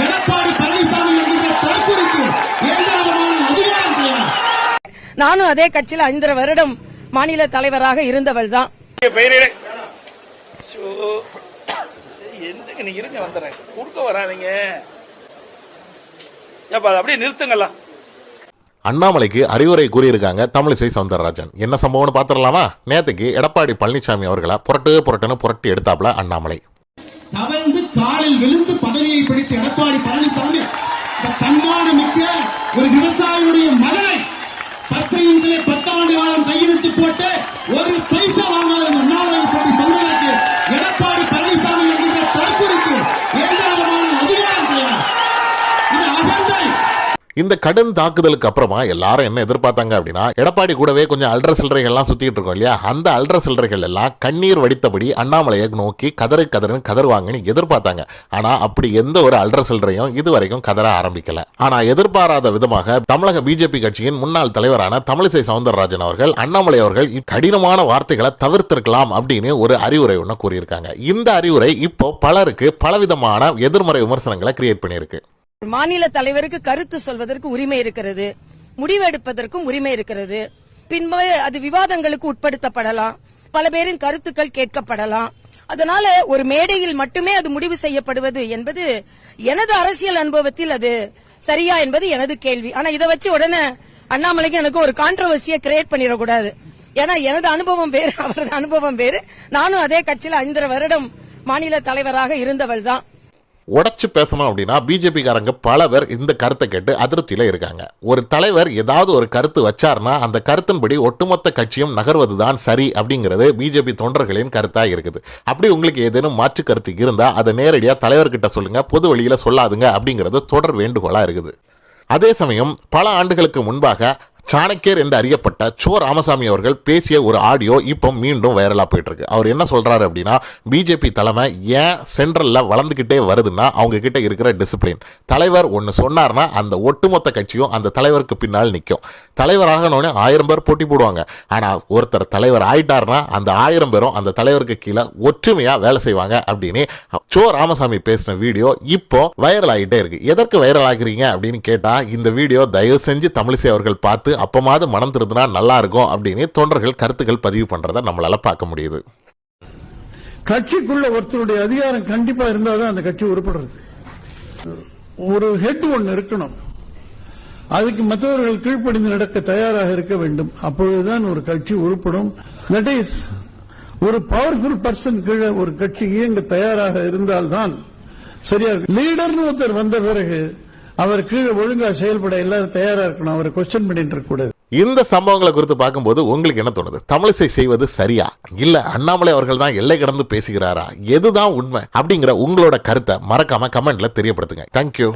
எடப்பாடி பழனிசாமி என்கின்ற தற்குறிக்கு எந்த விதமான அதிகாரம் கிடையாது நானும் அதே கட்சியில் ஐந்தரை வருடம் மாநில தலைவராக இருந்தவள் தான் பெயரிலே ஷோ. சரி, என்னங்க நீங்க இருங்க வந்துடுறேன். குறுக்க வராதீங்க. ஏப்பா அதை அப்படியே நிறுத்துங்களா அண்ணாமலைக்கு அறிவுரை கூறியிருக்காங்க தமிழிசை சவுந்தரராஜன். என்ன சம்பவம்னு பார்த்துடலாமா? நேத்துக்கு எடப்பாடி பழனிசாமி அவர்களை புரட்டு புரட்டுன்னு புரட்டி எடுத்தாப்ல அண்ணாமலை. காலில் விழுந்து பதவியை பிடித்த எடப்பாடி பழனிசாமி இந்த தன்மானம் மிக்க ஒரு விவசாயியுடைய மகனை பச்சையின்களே பத்தாண்டு காலம் கையெழுத்து போட்டு இந்த கடும் தாக்குதலுக்கு அப்புறமா எல்லாரும் என்ன எதிர்பார்த்தாங்க அப்படின்னா எடப்பாடி கூடவே கொஞ்சம் அல்ற சில்லறைகள்லாம் சுத்திட்டு இருக்கோம் இல்லையா? அந்த அல்ற சில்லறைகள் எல்லாம் கண்ணீர் வடித்தபடி அண்ணாமலையை நோக்கி கதறு கதறுன்னு கதறுவாங்கன்னு எதிர்பார்த்தாங்க. ஆனா அப்படி எந்த ஒரு அல்ற சில்லறையும் இது வரைக்கும் கதற ஆரம்பிக்கல. ஆனா எதிர்பாராத விதமாக தமிழக பிஜேபி கட்சியின் முன்னாள் தலைவரான தமிழிசை சவுந்தரராஜன் அவர்கள் அண்ணாமலை அவர்கள் கடினமான வார்த்தைகளை தவிர்த்திருக்கலாம் அப்படின்னு ஒரு அறிவுரை ஒன்று கூறியிருக்காங்க. இந்த அறிவுரை இப்போ பலருக்கு பலவிதமான எதிர்மறை விமர்சனங்களை கிரியேட் பண்ணியிருக்கு. மாநில தலைவருக்கு கருத்து சொல்வதற்கு உரிமை இருக்கிறது முடிவெடுப்பதற்கும் உரிமை இருக்கிறது. பின்பு அது விவாதங்களுக்கு உட்படுத்தப்படலாம் பல பேரின் கருத்துக்கள் கேட்கப்படலாம். அதனால ஒரு மேடையில் மட்டுமே அது முடிவு செய்யப்படுவது என்பது எனது அரசியல் அனுபவத்தில் அது சரியா என்பது எனது கேள்வி. ஆனா இதை வச்சு உடனே அண்ணாமலைக்கு எனக்கு ஒரு கான்ட்ரவர்சியை கிரியேட் பண்ணிடக்கூடாது. ஏன்னா எனது அனுபவம் வேறு அவரது அனுபவம் வேறு. நானும் அதே கட்சியில் ஐந்தரை வருடம் மாநில தலைவராக இருந்தவள் தான் உடச்சு பேசணும் அப்படின்னா பிஜேபிக்காரங்க பல பேர் இந்த கருத்தை கேட்டு அதிருப்தியில் இருக்காங்க. ஒரு தலைவர் ஏதாவது ஒரு கருத்து வச்சார்னா அந்த கருத்தின்படி ஒட்டுமொத்த கட்சியும் நகர்வது தான் சரி அப்படிங்கிறது பிஜேபி தொண்டர்களின் கருத்தாக இருக்குது. அப்படி உங்களுக்கு ஏதேனும் மாற்று கருத்து இருந்தால் அதை நேரடியாக தலைவர்கிட்ட சொல்லுங்கள் பொது வழியில் சொல்லாதுங்க அப்படிங்கிறது தொடர் வேண்டுகோளாக இருக்குது. அதே சமயம் பல ஆண்டுகளுக்கு முன்பாக சாணக்கியர் என்று அறியப்பட்ட சோ ராமசாமி அவர்கள் பேசிய ஒரு ஆடியோ இப்போ மீண்டும் வைரலாக போயிட்டுருக்கு. அவர் என்ன சொல்கிறாரு அப்படின்னா பிஜேபி தலைமை ஏன் சென்ட்ரலில் வளர்ந்துக்கிட்டே வருதுன்னா அவங்க கிட்ட இருக்கிற டிசிப்ளின் தலைவர் ஒன்று சொன்னார்னா அந்த ஒட்டுமொத்த கட்சியும் அந்த தலைவருக்கு பின்னால் நிற்கும் தலைவராகணும்னே ஆயிரம் பேர் போட்டி போடுவாங்க. ஆனால் ஒருத்தர் தலைவர் ஆயிட்டார்னா அந்த ஆயிரம் பேரும் அந்த தலைவருக்கு கீழே ஒற்றுமையாக வேலை செய்வாங்க அப்படின்னு சோ ராமசாமி பேசின வீடியோ இப்போ வைரல் ஆகிட்டே இருக்கு. எதற்கு வைரல் ஆகுறீங்க அப்படின்னு கேட்டால் இந்த வீடியோ தயவு செஞ்சு தமிழிசை அவர்கள் பார்த்து அப்பமாவது மனம் திருந்தினா நல்லா இருக்கும் அப்படின்னு தொண்டர்கள் கருத்துக்கள் பதிவு பண்றதை நம்மளால பார்க்க முடியுது. கட்சிக்குள்ள ஒருத்தருடைய அதிகாரம் கண்டிப்பா இருந்தால்தான் அந்த கட்சி உருப்படுறது. ஒரு ஹெட் ஒன்று இருக்கணும். அதுக்கு மற்றவர்கள் கீழ்ப்படிந்து நடக்க தயாராக இருக்க வேண்டும். அப்பொழுதுதான் ஒரு கட்சி உருப்படும். தட் இஸ் ஒரு பவர்ஃபுல் பர்சன் கீழே ஒரு கட்சி இயங்க தயாராக இருந்தால்தான் சரியா. லீடர்னு ஒருத்தர் வந்த பிறகு அவர் கீழே ஒழுங்கா செயல்பட எல்லாரும் தயாரா இருக்கணும். அவரை கொஸ்டின் பண்ணிட்டு இருக்க கூடாது இந்த சம்பவங்களை குறித்து பார்க்கும்போது உங்களுக்கு என்ன தோணுது? தமிழிசை செய்வது சரியா? இல்ல அண்ணாமலை அவர்கள் தான் எல்லை கடந்து பேசுகிறாரா? எதுதான் உண்மை? அப்படிங்கிற உங்களோட கருத்தை மறக்காம கமெண்ட்ல தெரியப்படுத்துங்க. தேங்க்யூ